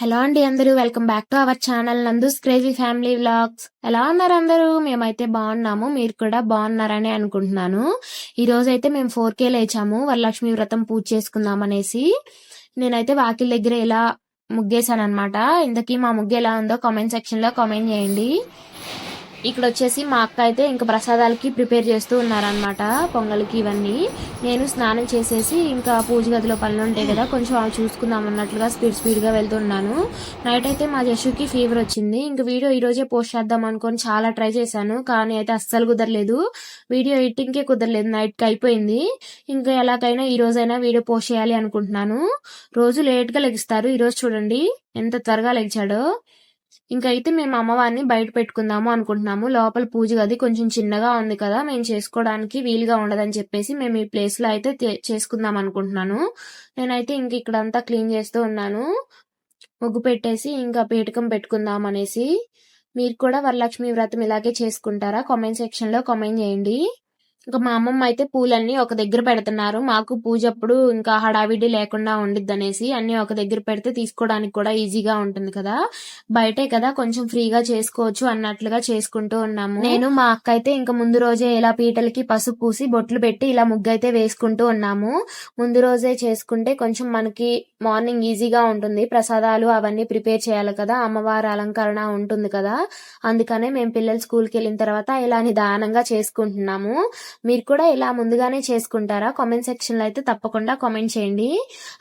Hello అండి అందరూ welcome back to our channel Nandu's crazy family vlogs ఎలా ఉన్నారు అందరూ? మేమైతే బాగున్నాము మీరు కూడా బాగున్నారని అనుకుంటున్నాను. ఈ అయితే మేము ఫోర్ కే లేచాము వరలక్ష్మి వ్రతం పూజ చేసుకుందాం అనేసి. నేనైతే వాకిల్ దగ్గర ఇలా ముగ్గేశాను అనమాట ఇంతకీ మా ముగ్గు ఎలా ఉందో కామెంట్ సెక్షన్లో కామెంట్ చేయండి. ఇక్కడ వచ్చేసి మా అక్క అయితే ఇంకా ప్రసాదాలకి ప్రిపేర్ చేస్తూ ఉన్నారనమాట పొంగల్కి ఇవన్నీ. నేను స్నానం చేసేసి ఇంకా పూజ గదిలో పనులు ఉంటాయి కదా కొంచెం అవి చూసుకుందాం అన్నట్లుగా స్పీడ్ స్పీడ్గా వెళ్తున్నాను నైట్ అయితే మా జషుకి ఫీవర్ వచ్చింది. ఇంకా వీడియో ఈరోజే పోస్ట్ చేద్దాం అనుకొని చాలా ట్రై చేశాను కానీ అయితే అస్సలు కుదరలేదు. వీడియో ఎడిటింగ్కే కుదరలేదు నైట్కి అయిపోయింది. ఇంకా ఎలాగైనా ఈ రోజైనా వీడియో పోస్ట్ చేయాలి అనుకుంటున్నాను. రోజు లేట్గా లెగిస్తారు ఈరోజు చూడండి ఎంత త్వరగా లెగిచాడో. ఇంకైతే అయితే మేము అమ్మవారిని బయట పెట్టుకుందాము అనుకుంటున్నాము. లోపల పూజ గది కొంచెం చిన్నగా ఉంది కదా మేము చేసుకోవడానికి వీలుగా ఉండదని చెప్పేసి మేము ఈ ప్లేస్లో అయితే చేసుకుందాం అనుకుంటున్నాను. నేనైతే ఇంక ఇక్కడంతా క్లీన్ చేస్తూ ఉన్నాను. ముగ్గు పెట్టేసి ఇంకా పీఠకం పెట్టుకుందాం అనేసి. మీరు కూడా వరలక్ష్మి వ్రతం ఇలాగే చేసుకుంటారా? కామెంట్ సెక్షన్లో కామెంట్ చేయండి. ఇంకా మా అమ్మమ్మ అయితే పూలన్నీ ఒక దగ్గర పెడుతున్నారు. మాకు పూజ అప్పుడు ఇంకా హడావిడి లేకుండా ఉండిద్ది అనేసి అన్ని ఒక దగ్గర పెడితే తీసుకోవడానికి కూడా ఈజీగా ఉంటుంది కదా. బయటే కదా కొంచెం ఫ్రీగా చేసుకోవచ్చు అన్నట్లుగా చేసుకుంటూ ఉన్నాము. నేను మా అక్క అయితే ఇంకా ముందు రోజే ఇలా పీటలకి పసుపు పూసి బొట్లు పెట్టి ఇలా ముగ్గు అయితే వేసుకుంటూ ఉన్నాము. ముందు రోజే చేసుకుంటే కొంచెం మనకి మార్నింగ్ ఈజీగా ఉంటుంది. ప్రసాదాలు అవన్నీ ప్రిపేర్ చేయాలి కదా. అమ్మవారి అలంకరణ ఉంటుంది కదా. అందుకనే మేము పిల్లలు స్కూల్కి వెళ్ళిన తర్వాత ఇలా నిదానంగా చేసుకుంటున్నాము. మీరు కూడా ఇలా ముందుగానే చేసుకుంటారా? కామెంట్ సెక్షన్లో అయితే తప్పకుండా కామెంట్ చేయండి.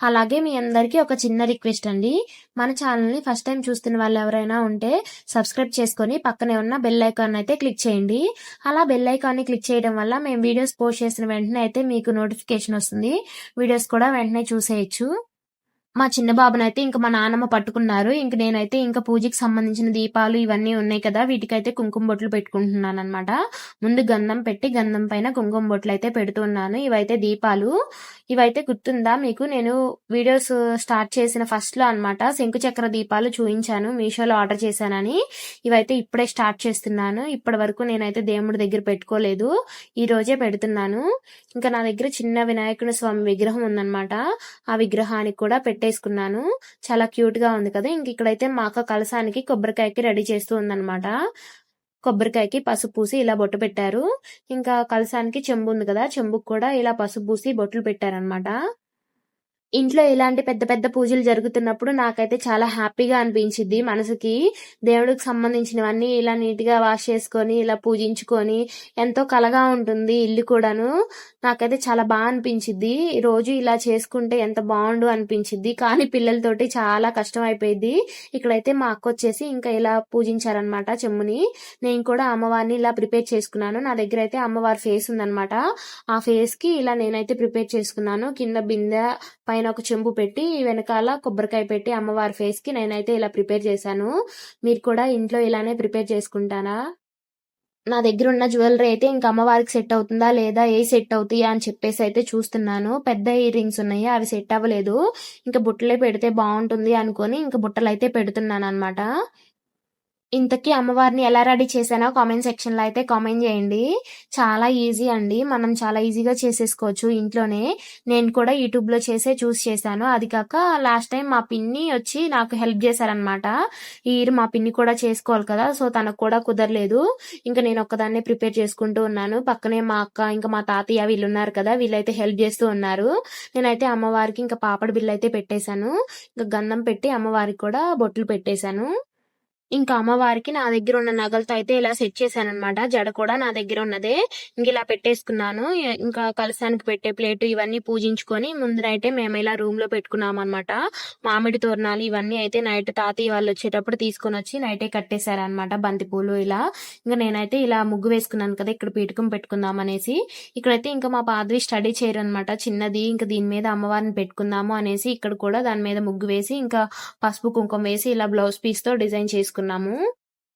అలాగే మీ అందరికీ ఒక చిన్న రిక్వెస్ట్ అండి. మన ఛానల్ని ఫస్ట్ టైం చూస్తున్న వాళ్ళు ఎవరైనా ఉంటే సబ్స్క్రైబ్ చేసుకొని పక్కనే ఉన్న బెల్ ఐకాన్ అయితే క్లిక్ చేయండి. అలా బెల్ ఐకాన్ని క్లిక్ చేయడం వల్ల మేము వీడియోస్ పోస్ట్ చేసిన వెంటనే అయితే మీకు నోటిఫికేషన్ వస్తుంది. వీడియోస్ కూడా వెంటనే చూసేయచ్చు. మా చిన్న బాబునైతే ఇంకా మా నాన్నమ్మ పట్టుకున్నారు. ఇంక నేనైతే ఇంకా పూజకి సంబంధించిన దీపాలు ఇవన్నీ ఉన్నాయి కదా వీటికైతే కుంకుమ బొట్లు పెట్టుకుంటున్నాను అనమాట ముందు గంధం పెట్టి గంధం పైన కుంకుమ బొట్లు అయితే పెడుతున్నాను. ఇవైతే దీపాలు. ఇవైతే గుర్తుందా మీకు? నేను వీడియోస్ స్టార్ట్ చేసిన ఫస్ట్లో అనమాట శంకు చక్ర దీపాలు చూపించాను మీషోలో ఆర్డర్ చేశానని. ఇవైతే ఇప్పుడే స్టార్ట్ చేస్తున్నాను. ఇప్పటి వరకు నేనైతే దేవుడి దగ్గర పెట్టుకోలేదు. ఈ రోజే పెడుతున్నాను. ఇంకా నా దగ్గర చిన్న వినాయకుడి స్వామి విగ్రహం ఉందన్నమాట. ఆ విగ్రహానికి కూడా పెట్టేసుకున్నాను చాలా క్యూట్గా ఉంది కదా. ఇంక ఇక్కడైతే మా అక్క కలసానికి కొబ్బరికాయకి రెడీ చేస్తూ ఉందనమాట కొబ్బరికాయకి పసుపు పూసి ఇలా బొట్టు పెట్టారు. ఇంకా కలసానికి చెంబు ఉంది కదా. చెంబుకు కూడా ఇలా పసుపు పూసి బొట్లు పెట్టారనమాట ఇంట్లో ఇలాంటి పెద్ద పెద్ద పూజలు జరుగుతున్నప్పుడు నాకైతే చాలా హ్యాపీగా అనిపించింది మనసుకి దేవుడికి సంబంధించినవన్నీ ఇలా నీట్గా వాష్ చేసుకొని ఇలా పూజించుకొని ఎంతో కలగా ఉంటుంది ఇల్లు కూడాను. నాకైతే చాలా బాగా అనిపించింది రోజు ఇలా చేసుకుంటే ఎంత బాగుండు అనిపించింది కానీ పిల్లలతోటి చాలా కష్టం అయిపోయింది ఇక్కడైతే మా అక్క వచ్చేసి ఇంకా ఇలా పూజించారనమాట చెమ్ముని. నేను కూడా అమ్మవారిని ఇలా ప్రిపేర్ చేసుకున్నాను. నా దగ్గర అయితే అమ్మవారి ఫేస్ ఉందనమాట ఆ ఫేస్కి ఇలా నేనైతే ప్రిపేర్ చేసుకున్నాను. కింద బిందె పైన ఒక చెంబు పెట్టి వెనకాల కొబ్బరికాయ పెట్టి అమ్మవారి ఫేస్కి నేనైతే ఇలా ప్రిపేర్ చేశాను. మీరు కూడా ఇంట్లో ఇలానే ప్రిపేర్ చేసుకుంటారా? నా దగ్గర ఉన్న జ్యువెలరీ అయితే ఇంకా అమ్మవారికి సెట్ అవుతుందా లేదా ఏ సెట్ అవుతాయా అని చెప్పేసి అయితే చూస్తున్నాను. పెద్ద ఇయర్ రింగ్స్ ఉన్నాయి అవి సెట్ అవ్వలేదు. ఇంకా బుట్టలే పెడితే బాగుంటుంది అనుకొని ఇంకా బుట్టలు అయితే పెడుతున్నాను అనమాట ఇంతకీ అమ్మవారిని ఎలా రెడీ చేశానో కామెంట్ సెక్షన్లో అయితే కామెంట్ చేయండి. చాలా ఈజీ అండి. మనం చాలా ఈజీగా చేసేసుకోవచ్చు ఇంట్లోనే. నేను కూడా యూట్యూబ్లో చేసే చూస్ చేశాను. అది కాక లాస్ట్ టైం మా పిన్ని వచ్చి నాకు హెల్ప్ చేశారనమాట ఇయర్ మా పిన్ని కూడా చేసుకోవాలి కదా సో తనకు కూడా కుదరలేదు. ఇంకా నేను ఒక్కదాన్నే ప్రిపేర్ చేసుకుంటూ ఉన్నాను. పక్కనే మా అక్క ఇంకా మా తాతయ్య వీళ్ళు ఉన్నారు కదా వీళ్ళైతే హెల్ప్ చేస్తూ ఉన్నారు. నేనైతే అమ్మవారికి ఇంకా పాపడ బిల్లు అయితే పెట్టేశాను. ఇంకా గంధం పెట్టి అమ్మవారికి కూడా బొట్లు పెట్టేశాను. ఇంకా అమ్మవారికి నా దగ్గర ఉన్న నగలతో అయితే ఇలా సెట్ చేశాను అనమాట జడ కూడా నా దగ్గర ఉన్నదే. ఇంక ఇలా పెట్టేసుకున్నాను. ఇంకా కలసానికి పెట్టే ప్లేట్ ఇవన్నీ పూజించుకొని ముందు నైటే మేము ఇలా రూమ్లో పెట్టుకున్నాం అనమాట మామిడి తోరణాలు ఇవన్నీ అయితే నైట్ తాతయ్య వాళ్ళు వచ్చేటప్పుడు తీసుకొని వచ్చి నైటే కట్టేశారనమాట బంతి పూలు ఇలా. ఇంకా నేనైతే ఇలా ముగ్గు వేసుకున్నాను కదా ఇక్కడ పీఠకం పెట్టుకుందాం అనేసి ఇక్కడైతే ఇంకా మా పాదవి స్టడీ చేయరు అనమాట చిన్నది ఇంకా దీని మీద అమ్మవారిని పెట్టుకుందాము అనేసి ఇక్కడ కూడా దాని మీద ముగ్గు వేసి ఇంకా పసుపు కుంకుమ వేసి ఇలా బ్లౌజ్ పీస్తో డిజైన్ చేసుకున్నాము.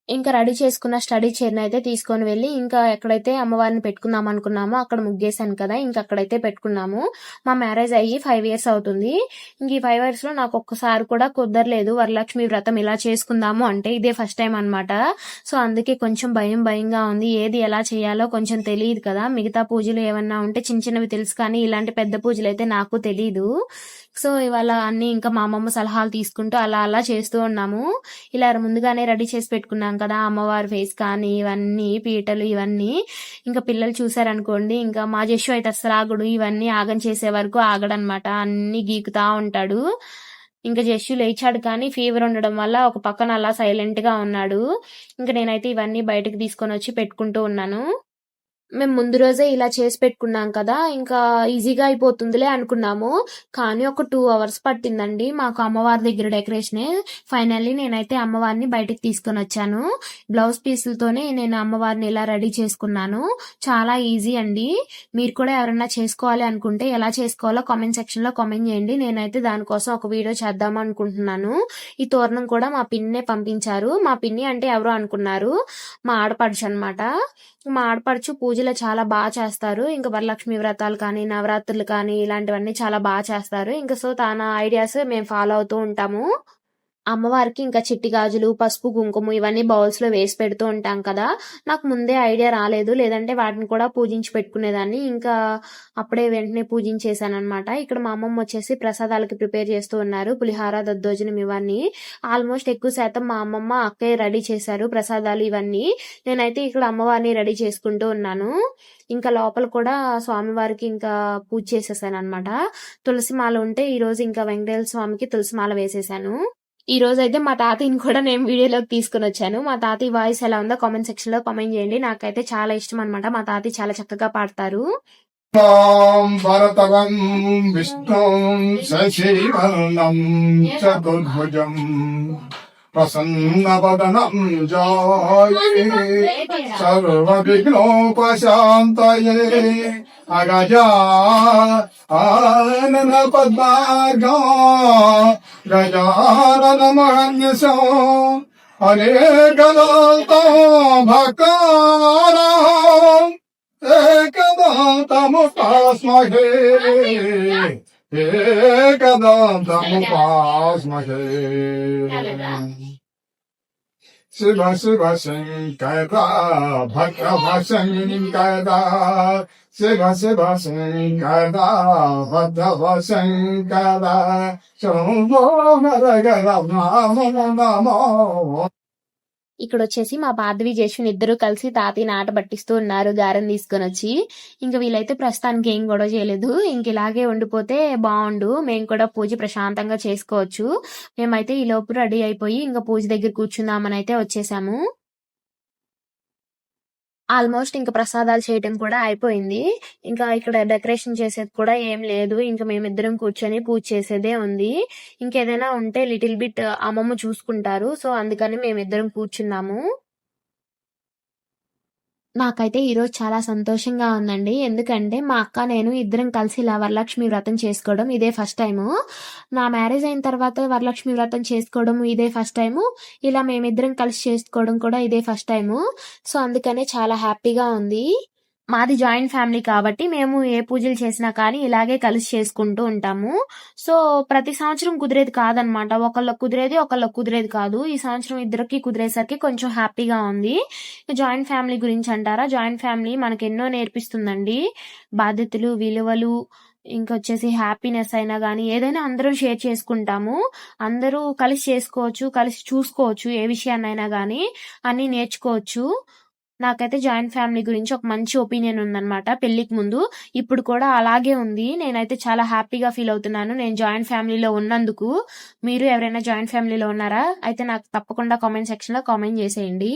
ఇంకా రెడీ చేసుకున్న స్టడీ చైర్ అయితే తీసుకొని వెళ్ళి ఇంకా ఎక్కడైతే అమ్మవారిని పెట్టుకుందాం అనుకున్నామో అక్కడ ముగ్గేశాను కదా ఇంకా అక్కడైతే పెట్టుకున్నాము. మా మ్యారేజ్ అయ్యి ఫైవ్ ఇయర్స్ అవుతుంది. ఇంక ఈ ఫైవ్ ఇయర్స్లో నాకు ఒక్కసారి కూడా కుదరలేదు. వరలక్ష్మి వ్రతం ఇలా చేసుకుందాము అంటే ఇదే ఫస్ట్ టైం అన్నమాట. సో అందుకే కొంచెం భయం భయంగా ఉంది. ఏది ఎలా చేయాలో కొంచెం తెలియదు కదా. మిగతా పూజలు ఏమన్నా ఉంటే చిన్న చిన్నవి తెలుసు కానీ ఇలాంటి పెద్ద పూజలు అయితే నాకు తెలియదు సో ఇవాళ అన్ని ఇంకా మా అమ్మమ్మ సలహాలు తీసుకుంటూ అలా అలా చేస్తూ ఉన్నాము. ఇలా ముందుగానే రెడీ చేసి పెట్టుకున్నాం కదా అమ్మవారి ఫేస్ కానీ ఇవన్నీ పీటలు ఇవన్నీ. ఇంకా పిల్లలు చూసారనుకోండి ఇంకా మా జస్సు అయితే అసలు ఆగుడు ఇవన్నీ ఆగం చేసే వరకు ఆగడనమాట అన్ని గీకుతా ఉంటాడు. ఇంకా జస్సు లేచాడు కానీ ఫీవర్ ఉండడం వల్ల ఒక పక్కన అలా సైలెంట్గా ఉన్నాడు. ఇంకా నేనైతే ఇవన్నీ బయటకు తీసుకొని వచ్చి పెట్టుకుంటూ ఉన్నాను. మేము ముందు రోజే ఇలా చేసి పెట్టుకున్నాం కదా ఇంకా ఈజీగా అయిపోతుందిలే అనుకున్నాము. కానీ ఒక టూ అవర్స్ పట్టిందండి మాకు అమ్మవారి దగ్గర డెకరేషన్. ఫైనల్లీ నేనైతే అమ్మవారిని బయటికి తీసుకొని వచ్చాను. బ్లౌజ్ పీసులతోనే నేను అమ్మవారిని ఇలా రెడీ చేసుకున్నాను. చాలా ఈజీ అండి. మీరు కూడా ఎవరైనా చేసుకోవాలి అనుకుంటే ఎలా చేసుకోవాలో కామెంట్ సెక్షన్లో కామెంట్ చేయండి. నేనైతే దానికోసం ఒక వీడియో చేద్దాం అనుకుంటున్నాను. ఈ తోరణం కూడా మా పిన్నే పంపించారు. మా పిన్ని అంటే ఎవరు అనుకున్నారు. మా ఆడపడుచు అన్నమాట. మా ఆడపడుచు పూజ పూజలు చాలా బాగా చేస్తారు. ఇంకా వరలక్ష్మి వ్రతాలు కానీ నవరాత్రులు కానీ ఇలాంటివన్నీ చాలా బాగా చేస్తారు. ఇంకా సో తన ఐడియాస్ మేము ఫాలో అవుతూ ఉంటాము. అమ్మవారికి ఇంకా చిట్టి గాజులు పసుపు కుంకుమ ఇవన్నీ బౌల్స్లో వేసి పెడుతూ ఉంటాం కదా. నాకు ముందే ఐడియా రాలేదు. లేదంటే వాటిని కూడా పూజించి పెట్టుకునేదాన్ని. ఇంకా అప్పుడే వెంటనే పూజించేసాను అనమాట ఇక్కడ మా అమ్మమ్మ వచ్చేసి ప్రసాదాలకి ప్రిపేర్ చేస్తూ ఉన్నారు. పులిహార దద్దోజనం ఇవన్నీ. ఆల్మోస్ట్ ఎక్కువ శాతం మా అమ్మమ్మ అక్కయ్య రెడీ చేశారు ప్రసాదాలు ఇవన్నీ. నేనైతే ఇక్కడ అమ్మవారిని రెడీ చేసుకుంటూ ఉన్నాను. ఇంకా లోపల కూడా స్వామివారికి ఇంకా పూజ చేసేసాను అనమాట తులసి మాల ఉంటే ఈరోజు ఇంకా వెంకటేశ్వర స్వామికి తులసి మాల వేసేసాను. ఈ రోజు అయితే మా తాతయ్యని కూడా నేను వీడియోలోకి తీసుకుని వచ్చాను. మా తాతయ్య వాయిస్ ఎలా ఉందో కామెంట్ సెక్షన్లో కామెంట్ చేయండి. నాకైతే చాలా ఇష్టం అనమాట మా తాతయ్య చాలా చక్కగా పాడతారు. భరతవం శశివర్ణం చతుర్భుజం ప్రసన్నవదనం జాయే సర్వవిఘ్నోపశాంతయే అగజా ఆనన పద్మార్గా గజానన మహన్యసో అనేకదాతో భకారం ఏకదాంతముపాస్మహే ఏకదాంతముపాస్మహే శివ శివ శంకర భగవ శంకర శివ శివ శంకర భగవ శంకర శంభో నరగర నమో నమో ఇక్కడ వచ్చేసి మా పార్థవి జేషుని ఇద్దరు కలిసి తాతయ్యని ఆట పట్టిస్తూ ఉన్నారు గారం తీసుకొని వచ్చి ఇంకా వీళ్ళైతే ప్రస్తుతానికి ఏం గొడవ చేయలేదు. ఇంక ఇలాగే ఉండిపోతే బాగుండు మేము కూడా పూజ ప్రశాంతంగా చేసుకోవచ్చు. మేమైతే ఈ లోపు రెడీ అయిపోయి ఇంకా పూజ దగ్గర కూర్చుందామని అయితే వచ్చేసాము. ఆల్మోస్ట్ ఇంకా ప్రసాదాలు చేయటం కూడా అయిపోయింది. ఇంకా ఇక్కడ డెకరేషన్ చేసేది కూడా ఏం లేదు. ఇంకా మేమిద్దరం కూర్చొని పూజ చేసేదే ఉంది. ఇంకేదైనా ఉంటే లిటిల్ బిట్ అమ్మమ్మ చూసుకుంటారు. సో అందుకని మేమిద్దరం కూర్చున్నాము. నాకైతే ఈరోజు చాలా సంతోషంగా ఉందండి. ఎందుకంటే మా అక్క నేను ఇద్దరం కలిసి ఇలా వరలక్ష్మి వ్రతం చేసుకోవడం ఇదే ఫస్ట్ టైము. నా మ్యారేజ్ అయిన తర్వాత వరలక్ష్మి వ్రతం చేసుకోవడం ఇదే ఫస్ట్ టైము. ఇలా మేమిద్దరం కలిసి చేసుకోవడం కూడా ఇదే ఫస్ట్ టైము. సో అందుకనే చాలా హ్యాపీగా ఉంది. మాది జాయింట్ ఫ్యామిలీ కాబట్టి మేము ఏ పూజలు చేసినా కానీ ఇలాగే కలిసి చేసుకుంటూ ఉంటాము. సో ప్రతి సంవత్సరం కుదిరేది కాదనమాట. ఒకళ్ళకి కుదిరేది ఒకళ్ళకి కుదిరేది కాదు. ఈ సంవత్సరం ఇద్దరికి కుదిరేసరికి కొంచెం హ్యాపీగా ఉంది. జాయింట్ ఫ్యామిలీ గురించి అంటారా? జాయింట్ ఫ్యామిలీ మనకు ఎన్నో నేర్పిస్తుందండి. బాధ్యతలు విలువలు ఇంకొచ్చేసి హ్యాపీనెస్ అయినా కానీ ఏదైనా అందరం షేర్ చేసుకుంటాము. అందరూ కలిసి చేసుకోవచ్చు కలిసి చూసుకోవచ్చు ఏ విషయాన్నైనా కానీ అన్ని నేర్చుకోవచ్చు. నాకైతే జాయింట్ ఫ్యామిలీ గురించి ఒక మంచి ఒపీనియన్ ఉందన్నమాట. పెళ్ళికి ముందు. ఇప్పుడు కూడా అలాగే ఉంది. నేనైతే చాలా హ్యాపీగా ఫీల్ అవుతున్నాను. నేను జాయింట్ ఫ్యామిలీలో ఉన్నందుకు. మీరు ఎవరైనా జాయింట్ ఫ్యామిలీలో ఉన్నారా? అయితే నాకు తప్పకుండా కామెంట్ సెక్షన్లో కామెంట్ చేసేయండి.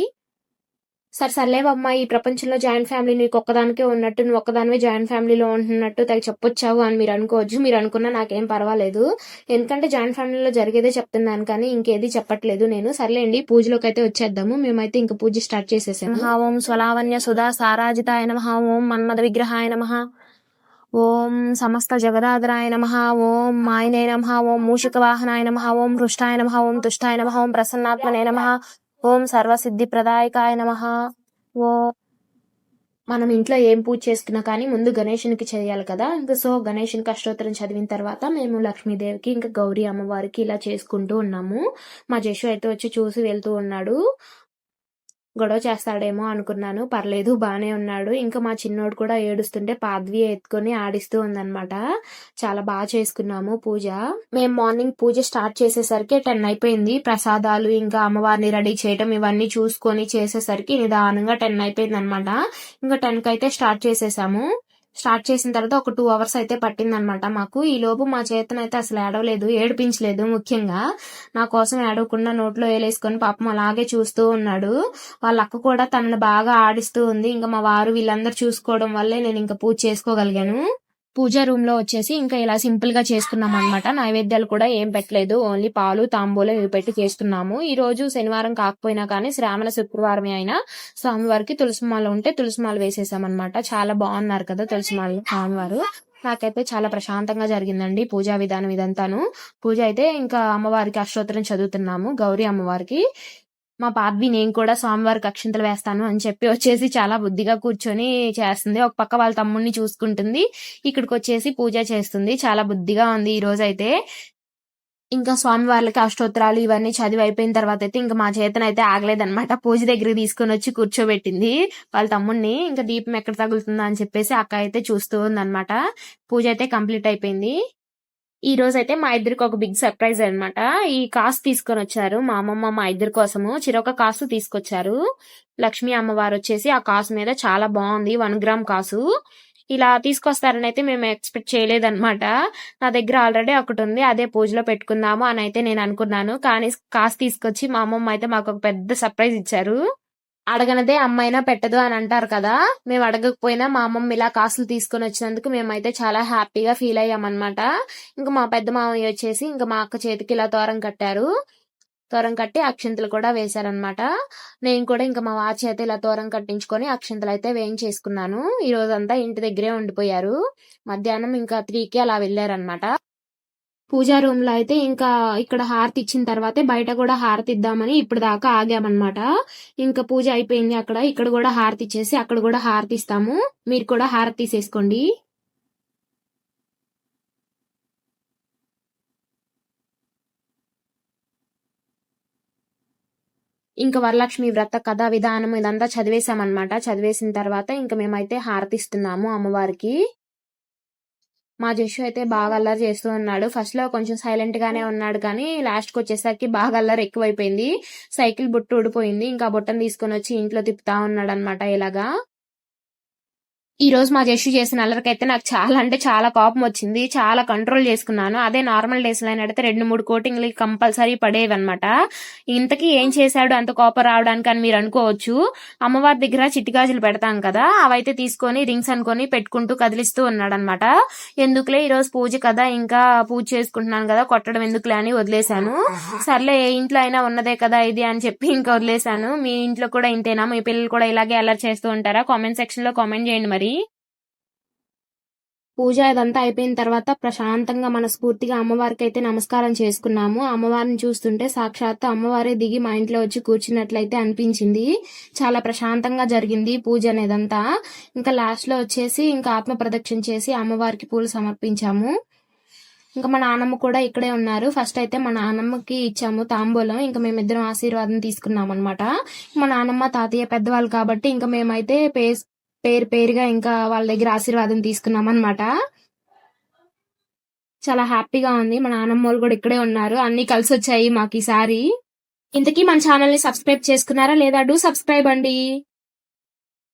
సరే సర్లేవమ్మా ఈ ప్రపంచంలో జాయింట్ ఫ్యామిలీ నీకు ఒక్కదానికే ఉన్నట్టు నువ్వు ఒక్కదానివే జాయింట్ ఫ్యామిలీలో ఉంటున్నట్టు తెగ చెప్పొచ్చావు అని మీరు అనుకోవచ్చు. మీరు అనుకున్నా నాకేం పర్వాలేదు. ఎందుకంటే జాయింట్ ఫ్యామిలీలో జరిగేదే చెప్తున్నాను కానీ ఇంకేది చెప్పట్లేదు నేను. సర్లేండి పూజలోకి అయితే వచ్చేద్దాము. మేమైతే ఇంకా పూజ స్టార్ట్ చేసేసాము. మహా ఓం స్వలావన్య సుధా సారాజితాయ నమ ఓం మన్మద విగ్రహాయ నమ ఓం సమస్త జగదాదరాయ నమ ఓం మాయనే నమ ఓం మూషిక వాహనాయ నమ ఓం హృష్టాయ నమ ఓం తుష్టాయ నమ ఓం ప్రసన్నాత్మనే నమ ఓం సర్వసిద్ధి ప్రదాయకాయ నమ. ఓ మనం ఇంట్లో ఏం పూజ చేసుకున్నా కానీ ముందు గణేషునికి చేయాలి కదా. ఇంకా సో గణేషునికి అష్టోత్తరం చదివిన తర్వాత మేము లక్ష్మీదేవికి ఇంకా గౌరీ అమ్మవారికి ఇలా చేసుకుంటూ ఉన్నాము. మా జషు అయితే వచ్చి చూసి వెళ్తూ ఉన్నాడు. గొడవ చేస్తాడేమో అనుకున్నాను. పర్లేదు బాగానే ఉన్నాడు. ఇంకా మా చిన్నోడు కూడా ఏడుస్తుంటే పాద్వి ఎత్తుకొని ఆడిస్తూ ఉందన్నమాట. చాలా బాగా చేసుకున్నాము పూజ. మేము మార్నింగ్ పూజ స్టార్ట్ చేసేసరికి టెన్ అయిపోయింది. ప్రసాదాలు ఇంకా అమ్మవారిని రెడీ చేయటం ఇవన్నీ చూసుకొని చేసేసరికి నిదానంగా టెన్ అయిపోయింది అనమాట ఇంకా టెన్కి అయితే స్టార్ట్ చేసేసాము. స్టార్ట్ చేసిన తర్వాత ఒక టూ అవర్స్ అయితే పట్టిందనమాట మాకు. ఈ లోపు మా చేతనైతే అసలు ఏడవలేదు ఏడిపించలేదు ముఖ్యంగా. నా కోసం ఏడవకుండా నోట్లో వేలేసుకొని పాపం అలాగే చూస్తూ ఉన్నాడు. వాళ్ళ అక్క కూడా తనని బాగా ఆడిస్తూ ఉంది. ఇంకా మా వారు వీళ్ళందరూ చూసుకోవడం వల్లే నేను ఇంకా పూజ చేసుకోగలిగాను. పూజ రూమ్లో వచ్చేసి ఇంకా ఇలా సింపుల్గా చేసుకున్నాం అనమాట నైవేద్యాలు కూడా ఏం పెట్టలేదు. ఓన్లీ పాలు తాంబూలం ఇవి పెట్టి చేస్తున్నాము ఈ రోజు శనివారం కాకపోయినా కానీ శ్రావణ శుక్రవారమే అయినా స్వామివారికి తులసిమాల ఉంటే తులసిమాల వేసేసాం అనమాట చాలా బాగున్నారు కదా తులసిమాల స్వామివారు. నాకైతే చాలా ప్రశాంతంగా జరిగిందండి పూజా విధానం ఇదంతాను. పూజ అయితే ఇంకా అమ్మవారికి అష్టోత్తరం చదువుతున్నాము గౌరీ అమ్మవారికి. మా పాద్వి నేను కూడా స్వామివారికి అక్షింతలు వేస్తాను అని చెప్పి వచ్చేసి చాలా బుద్ధిగా కూర్చొని చేస్తుంది. ఒక పక్క వాళ్ళ తమ్ముడిని చూసుకుంటుంది. ఇక్కడికి వచ్చేసి పూజ చేస్తుంది. చాలా బుద్ధిగా ఉంది ఈ రోజు అయితే. ఇంకా స్వామివార్లకి అష్టోత్తరాలు ఇవన్నీ చదివి అయిపోయిన తర్వాత అయితే ఇంకా మా చేతనైతే ఆగలేదనమాట పూజ దగ్గరికి తీసుకొని వచ్చి కూర్చోబెట్టింది వాళ్ళ తమ్ముడిని. ఇంకా దీపం ఎక్కడ తగులుతుందా అని చెప్పేసి అక్క అయితే చూస్తూ ఉందన్నమాట. పూజ అయితే కంప్లీట్ అయిపోయింది. ఈ రోజు అయితే మా ఇద్దరికి ఒక బిగ్ సర్ప్రైజ్ అన్నమాట. ఈ కాసు తీసుకొని వచ్చారు మా అమ్మమ్మ మా ఇద్దరి కోసము. చిరొక కాసు తీసుకొచ్చారు. లక్ష్మీ అమ్మవారు వచ్చేసి ఆ కాసు మీద చాలా బాగుంది. వన్ గ్రామ్ కాసు. ఇలా తీసుకొస్తారని అయితే మేము ఎక్స్పెక్ట్ చేయలేదన్నమాట. నా దగ్గర ఆల్రెడీ ఒకటి ఉంది. అదే పూజలో పెట్టుకుందాము అని అయితే నేను అనుకున్నాను. కానీ కాసు తీసుకొచ్చి మా అమ్మమ్మ అయితే మాకు ఒక పెద్ద సర్ప్రైజ్ ఇచ్చారు. అడగనదే అమ్మైనా పెట్టదు అని అంటారు కదా. మేము అడగకపోయినా మా అమ్మమ్మ ఇలా కాసులు తీసుకొని వచ్చినందుకు మేమైతే చాలా హ్యాపీగా ఫీల్ అయ్యామన్నమాట. ఇంకా మా పెద్ద మామయ్య వచ్చేసి ఇంకా మా అక్క చేతికి ఇలా తోరం కట్టారు. తోరం కట్టి అక్షింతలు కూడా వేశారనమాట నేను కూడా ఇంకా మా వారి చేత ఇలా తోరం కట్టించుకొని అక్షింతలు అయితే వేయించేసుకున్నాను. ఈ రోజంతా ఇంటి దగ్గరే ఉండిపోయారు. మధ్యాహ్నం ఇంకా త్రీకి అలా వెళ్ళారనమాట పూజా రూమ్లో అయితే ఇంకా ఇక్కడ హారతి ఇచ్చిన తర్వాతే బయట కూడా హారతి ఇద్దామని ఇప్పుడు దాకా ఆగామన్నమాట. ఇంకా పూజ అయిపోయింది అక్కడ. ఇక్కడ కూడా హారతి ఇచ్చేసి అక్కడ కూడా హారతి ఇస్తాము. మీరు కూడా హారతి తీసేసుకోండి. ఇంకా వరలక్ష్మి వ్రత కథ విధానం ఇదంతా చదివేశామన్నమాట. చదివేసిన తర్వాత ఇంకా మేమైతే హారతి ఇస్తున్నాము అమ్మవారికి. మా జస్సు అయితే బాగా అల్లరి చేస్తూ ఉన్నాడు. ఫస్ట్లో కొంచెం సైలెంట్ గానే ఉన్నాడు కానీ లాస్ట్కి వచ్చేసరికి బాగా అల్లరి ఎక్కువైపోయింది. సైకిల్ బుట్ట ఊడిపోయింది. ఇంకా బుట్టను తీసుకొని వచ్చి ఇంట్లో తిప్పుతా ఉన్నాడు అనమాట ఇలాగా ఈ రోజు మా జస్సు చేసిన అల్లరికైతే నాకు చాలా అంటే చాలా కోపం వచ్చింది. చాలా కంట్రోల్ చేసుకున్నాను. అదే నార్మల్ డేస్లో అయితే రెండు మూడు కోటింగ్లు కంపల్సరీ పడేవి అనమాట ఇంతకీ ఏం చేశాడు? అంత కోపం రావడానికి అని మీరు అనుకోవచ్చు. అమ్మవారి దగ్గర చిట్టిగాజులు పెడతాం కదా అవైతే తీసుకొని రింగ్స్ అనుకొని పెట్టుకుంటూ కదిలిస్తూ ఉన్నాడు అనమాట ఎందుకులే? ఈ రోజు పూజ కదా ఇంకా పూజ చేసుకుంటున్నాను కదా కొట్టడం ఎందుకులే అని వదిలేశాను. సర్లే ఏ ఇంట్లో అయినా ఉన్నదే కదా ఇది అని చెప్పి ఇంకా వదిలేశాను. మీ ఇంట్లో కూడా ఇంతేనా? మీ పిల్లలు కూడా ఇలాగే అల్లరి చేస్తూ ఉంటారా? కామెంట్ సెక్షన్లో కామెంట్ చేయండి మరి. పూజ ఇదంతా అయిపోయిన తర్వాత ప్రశాంతంగా మనస్ఫూర్తిగా అమ్మవారికి అయితే నమస్కారం చేసుకున్నాము. అమ్మవారిని చూస్తుంటే సాక్షాత్ అమ్మవారే దిగి మా ఇంట్లో వచ్చి కూర్చున్నట్లయితే అనిపించింది. చాలా ప్రశాంతంగా జరిగింది పూజ అనేదంతా. ఇంకా లాస్ట్లో వచ్చేసి ఇంకా ఆత్మ ప్రదక్షిణ చేసి అమ్మవారికి పూలు సమర్పించాము. ఇంకా మా నాన్నమ్మ కూడా ఇక్కడే ఉన్నారు. ఫస్ట్ అయితే మా నాన్నమ్మకి ఇచ్చాము తాంబూలం. ఇంకా మేమిద్దరం ఆశీర్వాదం తీసుకున్నాం అనమాట మా నాన్నమ్మ తాతయ్య పెద్దవాళ్ళు కాబట్టి ఇంకా మేమైతే పేస్ పేరు పేరుగా ఇంకా వాళ్ళ దగ్గర ఆశీర్వాదం తీసుకున్నాం అనమాట చాలా హ్యాపీగా ఉంది. మా నాన్నమ్మ వాళ్ళు కూడా ఇక్కడే ఉన్నారు. అన్ని కలిసి వచ్చాయి మాకు ఈసారి. ఇంతకీ మన ఛానల్ని సబ్స్క్రైబ్ చేసుకున్నారా లేదా? డూ సబ్స్క్రైబ్ అండి.